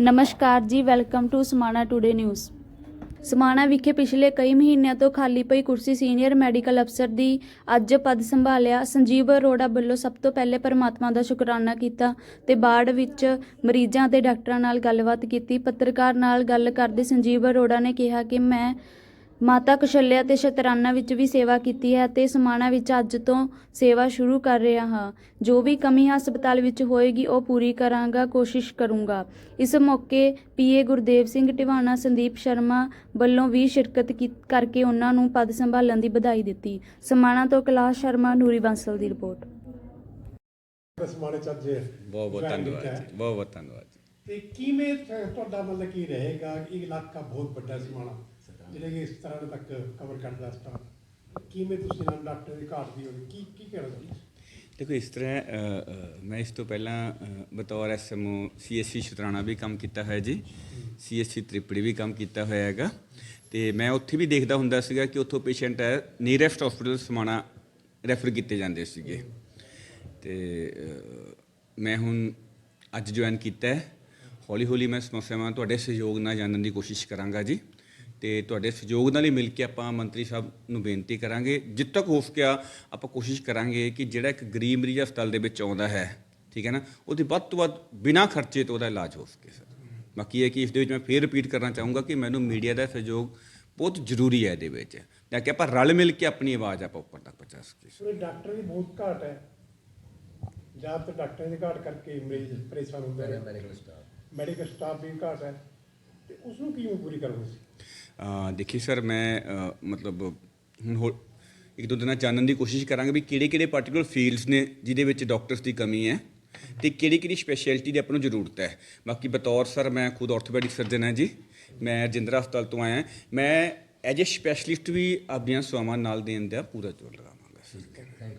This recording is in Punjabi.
ਨਮਸਕਾਰ ਜੀ, welcome to Samana today news Samana ਵਿਖੇ ਪਿਛਲੇ ਕਈ ਮਹੀਨਿਆਂ ਤੋਂ ਖਾਲੀ ਪਈ ਕੁਰਸੀ ਸੀਨੀਅਰ ਮੈਡੀਕਲ ਅਫਸਰ ਦੀ ਅੱਜ ਪਦ ਸੰਭਾਲਿਆ ਸੰਜੀਵ ਅਰੋੜਾ ਵੱਲੋਂ ਸਭ ਤੋਂ ਪਹਿਲੇ ਪਰਮਾਤਮਾ ਦਾ ਸ਼ੁਕਰਾਨਾ ਕੀਤਾ ਤੇ ਬਾੜ ਵਿੱਚ ਮਰੀਜ਼ਾਂ ਤੇ ਡਾਕਟਰਾਂ ਨਾਲ ਗੱਲਬਾਤ ਕੀਤੀ। ਪੱਤਰਕਾਰ ਨਾਲ ਗੱਲ ਕਰਦੇ ਸੰਜੀਵ ਅਰੋੜਾ ਨੇ ਕਿਹਾ ਕਿ ਮੈਂ ਮਾਤਾ ਕੁਸ਼ਲਿਆ ਤੇ ਸ਼ਤਰਾਨਾ ਵਿੱਚ ਵੀ ਸੇਵਾ ਕੀਤੀ ਹੈ ਤੇ ਸਮਾਣਾ ਵਿੱਚ ਅੱਜ ਤੋਂ ਸੇਵਾ ਸ਼ੁਰੂ ਕਰ ਰਿਹਾ ਹਾਂ। ਜੋ ਵੀ ਕਮੀ ਹਸਪਤਾਲ ਵਿੱਚ ਹੋਏਗੀ ਉਹ ਪੂਰੀ ਕਰਾਂਗਾ ਕੋਸ਼ਿਸ਼ ਕਰੂੰਗਾ। ਇਸ ਮੌਕੇ ਪੀਏ ਗੁਰਦੇਵ ਸਿੰਘ ਟਿਵਾਣਾ ਸੰਦੀਪ ਸ਼ਰਮਾ ਵੱਲੋਂ ਵੀ ਸ਼ਿਰਕਤ ਕਰਕੇ ਉਹਨਾਂ ਨੂੰ ਪਦ ਸੰਭਾਲਣ ਦੀ ਵਧਾਈ ਦਿੱਤੀ। ਸਮਾਣਾ ਤੋਂ ਕੈਲਾਸ਼ ਸ਼ਰਮਾ ਨੂਰੀ ਬਾਂਸਲ ਦੀ ਰਿਪੋਰਟ। ਸਮਾਣੇ ਬਹੁਤ ਬਹੁਤ ਧੰਨਵਾਦ। ਜੀ ਬਹੁਤ ਬਹੁਤ ਧੰਨਵਾਦ ਜੀ। ਤੇ ਕਿਵੇਂ ਤੁਹਾਡਾ ਮਤਲਬ ਕੀ ਰਹੇਗਾ? ਇਹ ਇਲਾਕਾ ਬਹੁਤ ਵੱਡਾ ਸਮਾਣਾ। ਜਿਹੜੇ ਕਿ ਇਸ ਤਰ੍ਹਾਂ ਤੱਕ ਕਵਰ ਕਰਦਾ ਸਟਾਫ ਕਿਵੇਂ ਤੁਸੀਂ ਨਾਲ ਡਾਕਟਰ ਦੀ ਘਾਟ ਦੀ ਹੋਵੇ ਕੀ ਕੀ ਕਹਿਣਾ ਚਾਹੁੰਦੇ ਦੇਖੋ ਇਸ ਤਰ੍ਹਾਂ ਮੈਂ ਇਸ ਤੋਂ ਪਹਿਲਾਂ ਅ, ਬਤੌਰ ਐਸਐਮਓ ਸੀਐਸਸੀ ਸ਼ੁਤਰਾਣਾ ਵੀ ਕੰਮ ਕੀਤਾ ਹੋਇਆ ਜੀ। ਸੀਐਸਸੀ ਤ੍ਰਿਪੜੀ ਵੀ ਕੰਮ ਕੀਤਾ ਹੋਇਆ ਹੈਗਾ। ਤੇ ਮੈਂ ਉੱਥੇ ਵੀ ਦੇਖਦਾ ਹੁੰਦਾ ਸੀਗਾ ਕਿ ਉੱਥੋਂ ਪੇਸ਼ੈਂਟ ਹੈ ਨੀਅਰੈਸਟ ਹਸਪੀਟਲ ਸਮਾਣਾ ਰੈਫਰ ਕੀਤੇ ਜਾਂਦੇ ਸੀਗੇ। ਤੇ ਮੈਂ ਹੁਣ ਅੱਜ ਜੁਆਇਨ ਕੀਤਾ ਹੈ। ਹੌਲੀ ਹੌਲੀ ਮੈਂ ਸਮੱਸਿਆਵਾਂ ਤੁਹਾਡੇ ਸਹਿਯੋਗ ਨਾਲ ਜਾਣਨ ਦੀ ਕੋਸ਼ਿਸ਼ ਕਰਾਂਗਾ ਜੀ। ਤੇ ਤੁਹਾਡੇ ਸਹਿਯੋਗ ਨਾਲ ਹੀ ਮਿਲ ਕੇ ਆਪਾਂ ਮੰਤਰੀ ਸਾਹਿਬ ਨੂੰ ਬੇਨਤੀ ਕਰਾਂਗੇ। ਜਿੱਤ ਤੱਕ ਹੋ ਸਕਿਆ ਆਪਾਂ ਕੋਸ਼ਿਸ਼ ਕਰਾਂਗੇ ਕਿ ਜਿਹੜਾ ਇੱਕ ਗਰੀਬ ਮਰੀਜ਼ ਹਸਪਤਾਲ ਦੇ ਵਿੱਚ ਆਉਂਦਾ ਹੈ ਠੀਕ ਹੈ ਨਾ ਉਹਦੀ ਵੱਧ ਤੋਂ ਵੱਧ ਬਿਨਾਂ ਖਰਚੇ ਤੋਂ ਉਹਦਾ ਇਲਾਜ ਹੋ ਸਕੇ ਸਰ। ਬਾਕੀ ਇਹ ਕਿ ਇਸ ਦੇ ਵਿੱਚ ਮੈਂ ਫੇਰ ਰਿਪੀਟ ਕਰਨਾ ਚਾਹੂੰਗਾ ਕਿ ਮੈਨੂੰ ਮੀਡੀਆ ਦਾ ਸਹਿਯੋਗ ਬਹੁਤ ਜ਼ਰੂਰੀ ਹੈ ਇਹਦੇ ਵਿੱਚ। ਤਾਂ ਕਿ ਆਪਾਂ ਰਲ ਮਿਲ ਕੇ ਆਪਣੀ ਆਵਾਜ਼ ਆਪਾਂ ਉੱਪਰ ਤੱਕ ਪਹੁੰਚਾ ਸਕੀਏ ਸੋ ਇਹ ਡਾਕਟਰ ਦੀ ਬਹੁਤ ਘਾਟ ਹੈ। ਜ਼ਿਆਦਾਤਰ ਡਾਕਟਰਾਂ ਦੀ ਘਾਟ ਕਰਕੇ ਮਰੀਜ਼ ਪਰੇਸ਼ਾਨ ਹੁੰਦੇ ਨੇ। ਮੈਡੀਕਲ ਸਟਾਫ ਮੈਡੀਕਲ ਸਟਾਫ ਦੀ ਘਾਟ ਹੈ। ਤੇ ਉਸ ਨੂੰ ਕਿਵੇਂ ਪੂਰੀ ਕਰੋਗੇ ਦੇਖੀ ਸਰ ਮੈਂ ਮਤਲਬ, ਹੁਣ ਹੋ- ਇੱਕ ਦੋ ਦਿਨਾਂ 'ਚ ਜਾਣਨ ਦੀ ਕੋਸ਼ਿਸ਼ ਕਰਾਂਗੇ ਵੀ ਕਿਹੜੇ ਕਿਹੜੇ ਪਾਰਟਿਕੂਲਰ ਫੀਲਡਸ ਨੇ ਜਿਹਦੇ ਵਿੱਚ ਡਾਕਟਰਸ ਦੀ ਕਮੀ ਹੈ ਤੇ ਕਿਹੜੀ ਕਿਹੜੀ ਸਪੈਸ਼ਲਿਟੀ ਦੀ ਆਪਾਂ ਨੂੰ ਜ਼ਰੂਰਤ ਹੈ। ਬਾਕੀ ਬਤੌਰ ਸਰ ਮੈਂ ਖੁਦ ਆਰਥੋਪੈਡਿਕ ਸਰਜਨ ਹਾਂ ਜੀ। ਮੈਂ ਜਿੰਦਰਾ ਹਸਪਤਾਲ ਤੋਂ ਆਇਆ। ਮੈਂ ਐਜ ਅ ਸਪੈਸ਼ਲਿਸਟ ਵੀ ਆਪਣੀਆਂ ਸੇਵਾਵਾਂ ਨਾਲ ਦੇਣ ਦਾ ਪੂਰਾ ਜ਼ੋਰ ਲਗਾਵਾਂਗਾ। ਸਰ